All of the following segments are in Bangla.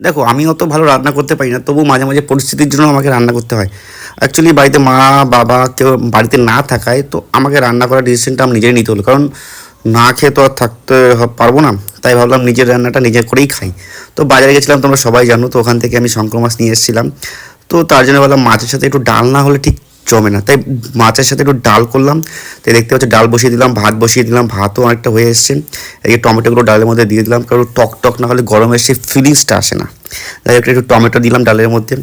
দেখো আমি অত ভালো রান্না করতে পারি না তবু মাঝে মাঝে পরিস্থিতির জন্য আমাকে রান্না করতে হয়। অ্যাকচুয়ালি বাড়িতে মা, বাবা কেউ বাড়িতে না থাকায় তো আমাকে রান্না করার ডিসিশনটা আমি নিজেই নিতে হলো। কারণ না খেয়ে তো আর থাকতে পারব না, তাই ভাবলাম নিজের রান্নাটা নিজে করেই খাই। তো বাজারে গেছিলাম, তোমরা সবাই জানো, তো ওখান থেকে আমি শঙ্কর মাছ নিয়ে এসেছিলাম। তো তার জন্য ভাবলাম মাছের সাথে একটু ডাল না হলে ঠিক জমে না। তাই মাছের সাথে একটু ডাল করলাম তাই দেখতে পাচ্ছি ডাল বসিয়ে দিলাম ভাত বসিয়ে দিলাম ভাতও অনেকটা হয়ে এসছে। এই টমেটোগুলো ডালের মধ্যে দিয়ে দিলাম কারণ টক টক না হলে গরমের সেই ফিলিংসটা আসে না। তাই একটু একটু টমেটো দিলাম ডালের মধ্যে।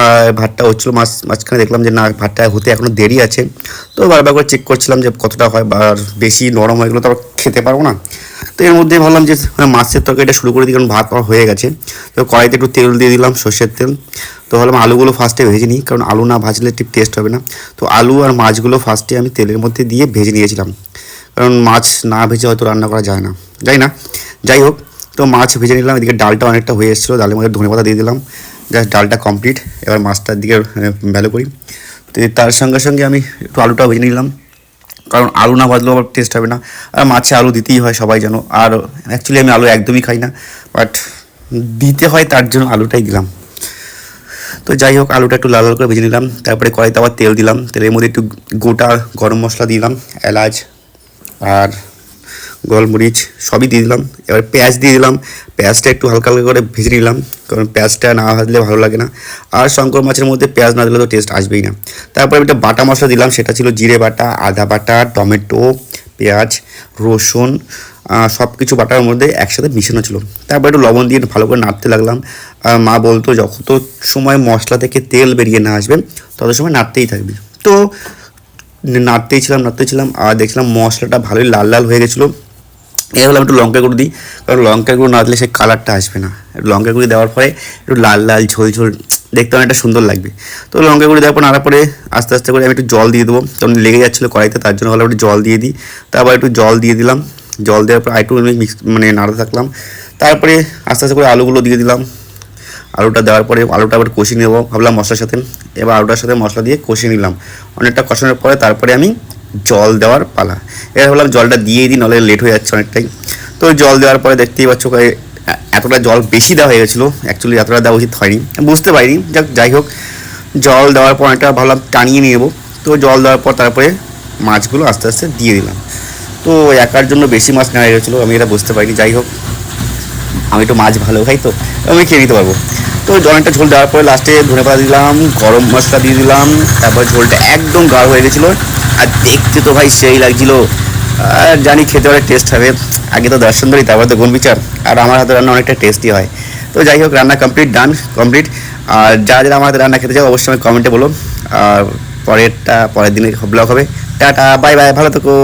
আর ভাতটা হচ্ছিল মাছ মাঝখানে দেখলাম যে না ভাতটা হতে এখনও দেরি আছে। তো বারবার করে চেক করছিলাম যে কতটা হয় বা বেশি নরম হয়ে গেলো তো খেতে পারব না। তো এর মধ্যে ভাবলাম যে হ্যাঁ, মাছের তরকারিটা শুরু করে দিই কারণ ভাত হয়ে গেছে। তো কড়াইতে একটু তেল দিয়ে দিলাম সর্ষের তেল। তো ভাবলাম আলুগুলো ফার্স্টে ভেজে নিই, কারণ আলু না ভাজলে ঠিক টেস্ট হবে না। তো আলু আর মাছগুলো ফার্স্টে আমি তেলের মধ্যে দিয়ে ভেজে নিয়েছিলাম। কারণ মাছ না ভেজে হয়তো রান্না করা যায় না। যাই না, যাই হোক, তো মাছ ভেজে নিলাম, এদিকে ডালটা অনেকটা হয়ে এসেছিল, ডালের মধ্যে ধনে পাতা দিয়ে দিলাম। জাস্ট ডালটা কমপ্লিট এবার মাছটার দিকে ভ্যালু করি। তো তার সঙ্গে সঙ্গে আমি একটু আলুটা ভেজে নিলাম। কারণ আলু না ভাজলেও আবার টেস্ট হবে না। আর মাছে আলু দিতেই হয় সবাই জানো। আর অ্যাকচুয়ালি আমি আলু একদমই খাই না বাট দিতে হয় তার জন্য আলুটাই দিলাম। তো যাই হোক, আলুটা একটু লাল লাল করে ভেজে নিলাম, তারপরে কড়াইতে আবার তেল দিলাম, তেলের মধ্যে একটু গোটা গরম মশলা দিলাম, এলাচ আর গোলমরিচ সবই দিয়ে দিলাম, এবার পেঁয়াজ দিয়ে দিলাম, পেঁয়াজটা একটু হালকা হালকা করে ভেজে নিলাম, কারণ পেঁয়াজটা না ভাজলে ভালো লাগে না, আর শঙ্কর মাছের মধ্যে পেঁয়াজ না দিলে তো টেস্ট আসবেই না, তারপর একটা বাটা মশলা দিলাম, সেটা ছিল জিরে বাটা, আদা বাটা, টমেটো পেঁয়াজ, রসুন সব কিছু বাটার মধ্যে একসাথে মিশানো ছিল। তারপর একটু লবণ দিয়ে ভালো করে নাড়তে লাগলাম। মা বলতো যত সময় মশলা থেকে তেল বেরিয়ে না আসবে, তত সময় নাড়তেই থাকবি। তো নাড়তেই ছিলাম নাড়তেই ছিলাম, আর দেখছিলাম মশলাটা ভালোই লাল লাল হয়ে গেছিল। এবার হলাম একটু লঙ্কা গুঁড়ো দিই, কারণ লঙ্কা গুঁড়ো না দিলে সেই কালারটা আসবে না। লঙ্কা গুঁড়ো দেওয়ার পরে একটু লাল লাল ঝোল ঝোল দেখতে অনেকটা সুন্দর লাগবে। তো লঙ্কা গুঁড়ো দেওয়ার পর নাড়ার পরে আস্তে আস্তে করে আমি একটু জল দিয়ে দেবো। কারণ লেগে যাচ্ছিল কড়াইতে, তার জন্য ভালো একটু জল দিয়ে দিই। তারপর একটু জল দিয়ে দিলাম। জল দেওয়ার পর একটু মিক্স মানে নাড়তে থাকলাম। তারপরে আস্তে আস্তে করে আলুগুলো দিয়ে দিলাম। আলুটা দেওয়ার পরে আলুটা আবার কষিয়ে নেব। ভাবলাম মশলার সাথে। এবার আলুটার সাথে মশলা দিয়ে কষিয়ে নিলাম। অনেকটা কষানোর পরে তারপরে আমি জল দেওয়ার পালা। এবার ভাবলাম জলটা দিয়ে দিই, নাহলে লেট হয়ে যাচ্ছে অনেকটাই। তো জল দেওয়ার পরে দেখতেই পাচ্ছ এতটা জল বেশি দেওয়া হয়ে গেছিল। অ্যাকচুয়ালি এতটা দেওয়া উচিত হয়নি। বুঝতে পারিনি। যাক, যাই হোক, জল দেওয়ার পর একটা ভাবলাম টানিয়ে নিয়ে নেব। তো জল দেওয়ার পর তারপরে মাছগুলো আস্তে আস্তে দিয়ে দিলাম। তো একার জন্য বেশি মাছ নেওয়া হয়ে গেছিল, আমি এটা বুঝতে পারিনি। যাই হোক, আমি একটু মাছ ভালো খাই তো, আমি খেয়ে নিতে পারব। তো অনেকটা ঝোল দেওয়ার পরে লাস্টে ধনে পাতা দিলাম, গরম মশলা দিয়ে দিলাম, তারপর ঝোলটা একদম গাঢ় হয়ে গেছিল। আর দেখতে তো ভাই সেই লাগছিল। আর জানি খেতে অনেক টেস্ট হবে। আগে তো দর্শন ধরি, তারপর তো গুণ বিচার। আর আমার হাতে রান্না অনেকটা টেস্টি হয়। তো যাই হোক, রান্না কমপ্লিট ডান কমপ্লিট আর যারা যারা আমার রান্না খেতে চাও, অবশ্যই আমি কমেন্টে বলো। আর পরেরটা, পরের দিনে ব্লগ হবে। টাটা বাই বাই ভালো থেকো।